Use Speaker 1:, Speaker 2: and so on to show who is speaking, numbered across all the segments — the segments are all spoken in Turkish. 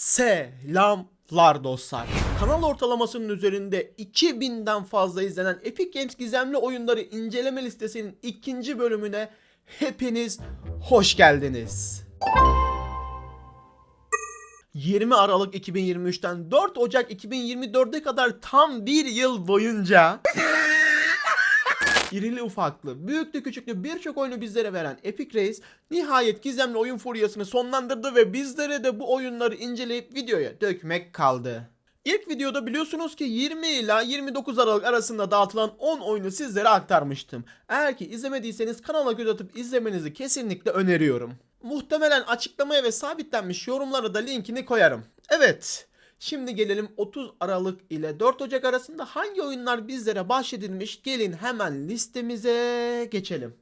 Speaker 1: Selamlar dostlar. Kanal ortalamasının üzerinde 2000'den fazla izlenen Epic Games gizemli oyunları inceleme listesinin ikinci bölümüne hepiniz hoş geldiniz. 20 Aralık 2023'ten 4 Ocak 2024'e kadar tam bir yıl boyunca İrili ufaklı, büyüklü küçüklü birçok oyunu bizlere veren Epic Reis nihayet gizemli oyun furyasını sonlandırdı ve bizlere de bu oyunları inceleyip videoya dökmek kaldı. İlk videoda biliyorsunuz ki 20 ila 29 Aralık arasında dağıtılan 10 oyunu sizlere aktarmıştım. Eğer ki izlemediyseniz kanala göz atıp izlemenizi kesinlikle öneriyorum. Muhtemelen açıklamaya ve sabitlenmiş yorumlara da linkini koyarım. Evet, Şimdi gelelim 30 Aralık ile 4 Ocak arasında hangi oyunlar bizlere bahşedilmiş gelin hemen listemize geçelim.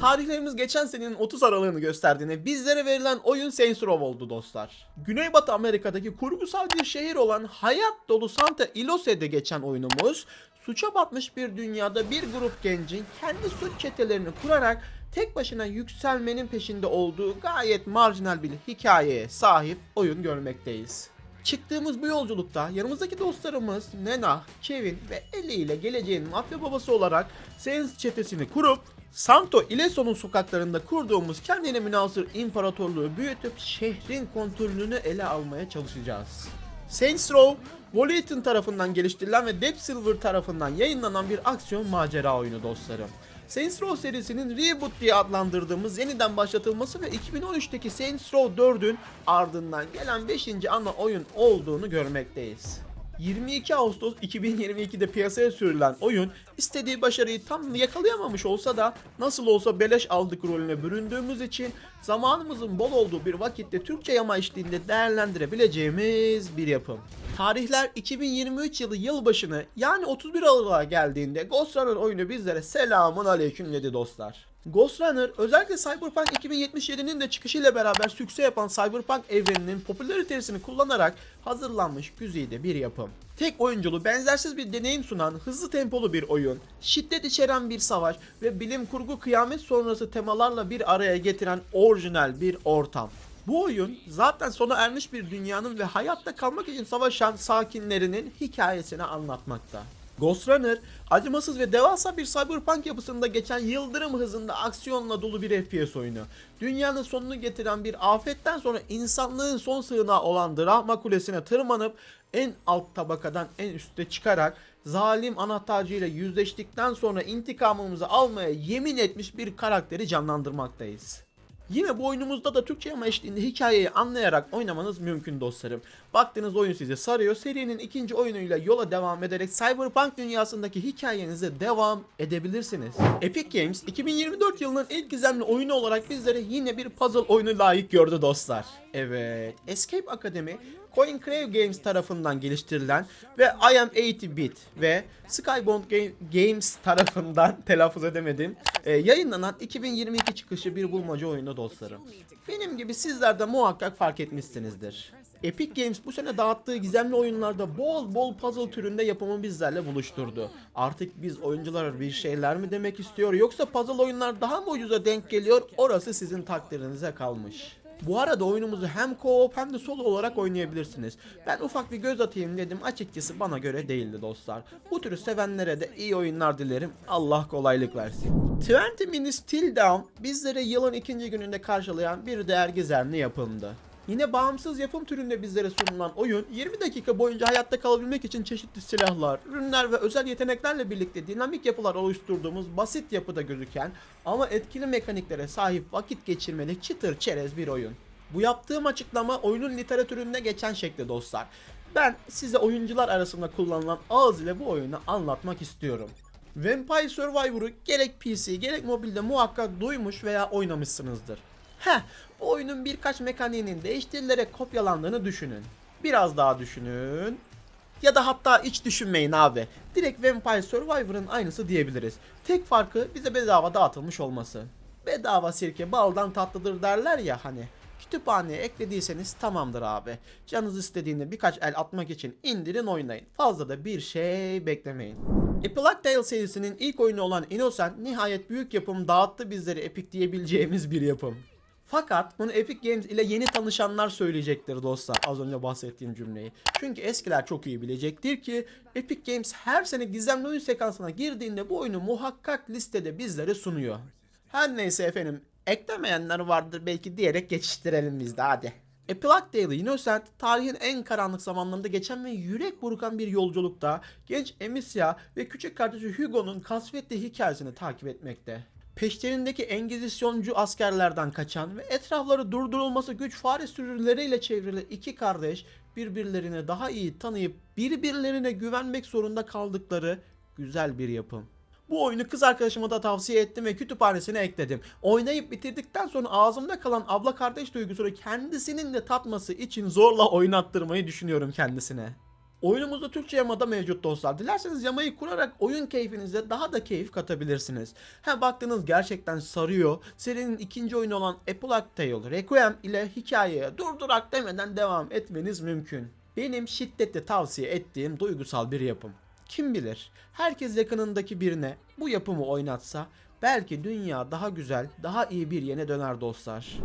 Speaker 1: Tarihlerimiz geçen senenin 30 Aralık'ını gösterdiğine bizlere verilen oyun Saints Row oldu dostlar. Güneybatı Amerika'daki kurgusal bir şehir olan hayat dolu Santa Ilose'de geçen oyunumuz suça batmış bir dünyada bir grup gencin kendi suç çetelerini kurarak tek başına yükselmenin peşinde olduğu gayet marjinal bir hikayeye sahip oyun görmekteyiz. Çıktığımız bu yolculukta yanımızdaki dostlarımız Nena, Kevin ve Ellie ile geleceğin mafya babası olarak Saints çetesini kurup Santo Ileso'nun sokaklarında kurduğumuz kendine münasır imparatorluğu büyütüp şehrin kontrolünü ele almaya çalışacağız. Saints Row, Volition tarafından geliştirilen ve Deep Silver tarafından yayınlanan bir aksiyon macera oyunu dostlarım. Saints Row serisinin Reboot diye adlandırdığımız yeniden başlatılması ve 2013'teki Saints Row 4'ün ardından gelen 5. ana oyun olduğunu görmekteyiz. 22 Ağustos 2022'de piyasaya sürülen oyun istediği başarıyı tam yakalayamamış olsa da nasıl olsa beleş aldık rolüne büründüğümüz için zamanımızın bol olduğu bir vakitte Türkçe yama eşliğinde değerlendirebileceğimiz bir yapım. Tarihler 2023 yılı yılbaşını yani 31 Aralık'a geldiğinde Ghost Runner oyunu bizlere selamun aleyküm dedi dostlar. Ghost Runner özellikle Cyberpunk 2077'nin de çıkışıyla beraber sükse yapan Cyberpunk evreninin popülaritesini kullanarak hazırlanmış güzide bir yapım. Tek oyunculu benzersiz bir deneyim sunan hızlı tempolu bir oyun, şiddet içeren bir savaş ve bilim kurgu kıyamet sonrası temalarla bir araya getiren orijinal bir ortam. Bu oyun zaten sona ermiş bir dünyanın ve hayatta kalmak için savaşan sakinlerinin hikayesini anlatmakta. Ghost Runner, acımasız ve devasa bir cyberpunk yapısında geçen yıldırım hızında aksiyonla dolu bir FPS oyunu. Dünyanın sonunu getiren bir afetten sonra insanlığın son sığınağı olan Drahma Kulesi'ne tırmanıp en alt tabakadan en üste çıkarak zalim anahtarcıyla yüzleştikten sonra intikamımızı almaya yemin etmiş bir karakteri canlandırmaktayız. Yine bu oyunumuzda da Türkçe ama eşliğinde hikayeyi anlayarak oynamanız mümkün dostlarım. Baktığınız oyun sizi sarıyor. Serinin ikinci oyunuyla yola devam ederek Cyberpunk dünyasındaki hikayenize devam edebilirsiniz. Epic Games 2024 yılının ilk gizemli oyunu olarak bizlere yine bir puzzle oyunu layık gördü dostlar. Evet, Escape Academy Coin Crave Games tarafından geliştirilen ve I Am 80-Bit ve Skybound Ga- Games tarafından telaffuz edemedim e, yayınlanan 2022 çıkışı bir bulmaca oyunu dostlarım. Benim gibi sizler de muhakkak fark etmişsinizdir. Epic Games bu sene dağıttığı gizemli oyunlarda bol bol puzzle türünde yapımı bizlerle buluşturdu. Artık biz oyuncular bir şeyler mi demek istiyor yoksa puzzle oyunlar daha mı ucuza denk geliyor orası sizin takdirinize kalmış. Bu arada oyunumuzu hem co-op hem de solo olarak oynayabilirsiniz. Ben ufak bir göz atayım dedim açıkçası bana göre değildi dostlar. Bu türü sevenlere de iyi oyunlar dilerim. Allah kolaylık versin. 20 Minutes Till Down bizlere yılın ikinci gününde karşılayan bir değer gizemli yapımdı. Yine bağımsız yapım türünde bizlere sunulan oyun 20 dakika boyunca hayatta kalabilmek için çeşitli silahlar, ürünler ve özel yeteneklerle birlikte dinamik yapılar oluşturduğumuz basit yapıda gözüken ama etkili mekaniklere sahip vakit geçirmelik çıtır çerez bir oyun. Bu yaptığım açıklama oyunun literatüründe geçen şekli dostlar. Ben size oyuncular arasında kullanılan ağız ile bu oyunu anlatmak istiyorum. Vampire Survivor'u gerek PC gerek mobilde muhakkak duymuş veya oynamışsınızdır. Heh, bu oyunun birkaç mekaniğinin değiştirilerek kopyalandığını düşünün. Biraz daha düşünün. Ya da hatta hiç düşünmeyin abi. Direkt Vampire Survivor'ın aynısı diyebiliriz. Tek farkı bize bedava dağıtılmış olması. Bedava sirke baldan tatlıdır derler ya hani. Kütüphaneye eklediyseniz tamamdır abi. Canınız istediğinde birkaç el atmak için indirin oynayın. Fazla da bir şey beklemeyin. A Plague Tale serisinin ilk oyunu olan Innocent nihayet büyük yapım dağıttı bizleri epik diyebileceğimiz bir yapım. Fakat bunu Epic Games ile yeni tanışanlar söyleyecektir dostlar az önce bahsettiğim cümleyi. Çünkü eskiler çok iyi bilecektir ki Epic Games her sene gizemli oyun sekansına girdiğinde bu oyunu muhakkak listede bizlere sunuyor. Her neyse efendim eklemeyenler vardır belki diyerek geçiştirelim biz de hadi. A Plague Tale Innocent tarihin en karanlık zamanlarında geçen ve yürek burkan bir yolculukta genç Emilia ve küçük kardeşi Hugo'nun kasvetli hikayesini takip etmekte. Peşlerindeki Engizisyoncu askerlerden kaçan ve etrafları durdurulması güç fare sürüleriyle çevrili iki kardeş birbirlerini daha iyi tanıyıp birbirlerine güvenmek zorunda kaldıkları güzel bir yapım. Bu oyunu kız arkadaşıma da tavsiye ettim ve kütüphanesine ekledim. Oynayıp bitirdikten sonra ağzımda kalan abla kardeş duygusunu kendisinin de tatması için zorla oynattırmayı düşünüyorum kendisine. Oyunumuzda Türkçe yamada mevcut dostlar. Dilerseniz yamayı kurarak oyun keyfinize daha da keyif katabilirsiniz. Ha baktınız gerçekten sarıyor. Serinin ikinci oyunu olan A Plague Tale Requiem ile hikayeye durdurak demeden devam etmeniz mümkün. Benim şiddetle tavsiye ettiğim duygusal bir yapım. Kim bilir herkes yakınındaki birine bu yapımı oynatsa belki dünya daha güzel, daha iyi bir yere döner dostlar.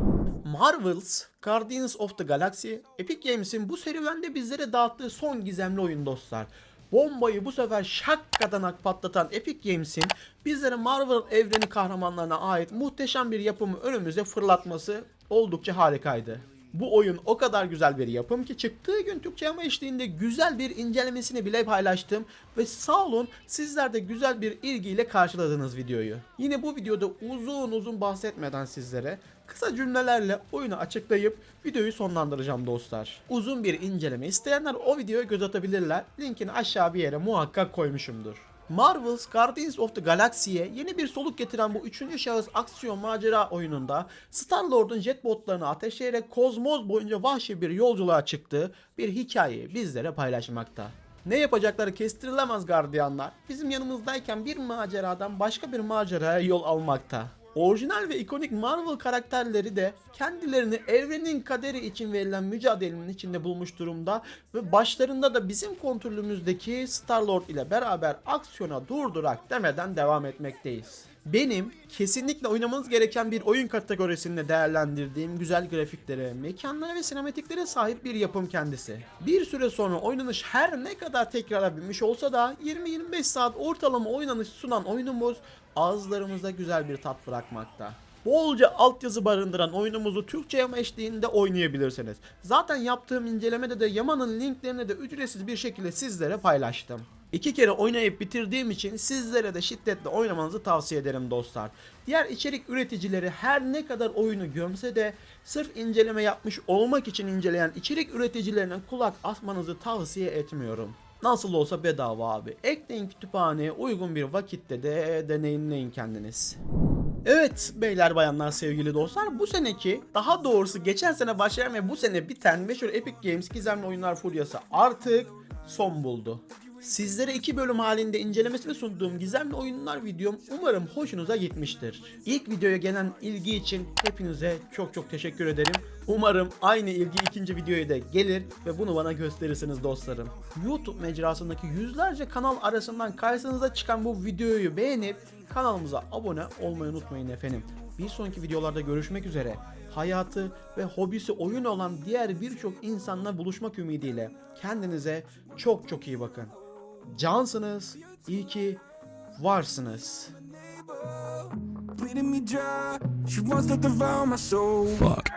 Speaker 1: Marvel's Guardians of the Galaxy, Epic Games'in bu serüvende bizlere dağıttığı son gizemli oyun dostlar. Bombayı bu sefer şakkadanak patlatan Epic Games'in bizlere Marvel evreni kahramanlarına ait muhteşem bir yapımı önümüze fırlatması oldukça harikaydı. Bu oyun o kadar güzel bir yapım ki çıktığı gün Türkçe yama eşliğinde güzel bir incelemesini bile paylaştım ve sağ olun sizler de güzel bir ilgiyle karşıladınız videoyu. Yine bu videoda uzun uzun bahsetmeden sizlere kısa cümlelerle oyunu açıklayıp videoyu sonlandıracağım dostlar. Uzun bir inceleme isteyenler o videoya göz atabilirler. Linkini aşağı bir yere muhakkak koymuşumdur. Marvel's Guardians of the Galaxy'ye yeni bir soluk getiren bu üçüncü şahıs aksiyon macera oyununda Star-Lord'un jetbotlarını ateşleyerek kozmos boyunca vahşi bir yolculuğa çıktığı bir hikayeyi bizlere paylaşmakta. Ne yapacakları kestirilemez gardiyanlar bizim yanımızdayken bir maceradan başka bir maceraya yol almakta. Orijinal ve ikonik Marvel karakterleri de kendilerini evrenin kaderi için verilen mücadelenin içinde bulmuş durumda ve başlarında da bizim kontrolümüzdeki Star-Lord ile beraber aksiyona durdurak demeden devam etmekteyiz. Benim kesinlikle oynamanız gereken bir oyun kategorisinde değerlendirdiğim güzel grafiklere, mekanlara ve sinematiklere sahip bir yapım kendisi. Bir süre sonra oynanış her ne kadar tekrara binmiş olsa da 20-25 saat ortalama oynanış sunan oyunumuz ağızlarımızda güzel bir tat bırakmakta. Bolca altyazı barındıran oyunumuzu Türkçe yama eşliğinde oynayabilirsiniz. Zaten yaptığım incelemede de Yaman'ın linklerini de ücretsiz bir şekilde sizlere paylaştım. İki kere oynayıp bitirdiğim için sizlere de şiddetle oynamanızı tavsiye ederim dostlar. Diğer içerik üreticileri her ne kadar oyunu gömse de sırf inceleme yapmış olmak için inceleyen içerik üreticilerine kulak asmanızı tavsiye etmiyorum. Nasıl olsa bedava abi. Ekleyin kütüphaneye uygun bir vakitte de deneyimleyin kendiniz. Evet beyler bayanlar sevgili dostlar bu seneki daha doğrusu geçen sene başlayan ve bu sene biten meşhur Epic Games gizemli oyunlar furyası artık son buldu. Sizlere iki bölüm halinde incelemesini sunduğum gizemli oyunlar videom umarım hoşunuza gitmiştir. İlk videoya gelen ilgi için hepinize çok çok teşekkür ederim. Umarım aynı ilgi ikinci videoya da gelir ve bunu bana gösterirsiniz dostlarım. YouTube mecrasındaki yüzlerce kanal arasından karşınıza çıkan bu videoyu beğenip kanalımıza abone olmayı unutmayın efendim. Bir sonraki videolarda görüşmek üzere. Hayatı ve hobisi oyun olan diğer birçok insanla buluşmak ümidiyle kendinize çok çok iyi bakın cansınız. İyi ki varsınız.
Speaker 2: Fuck.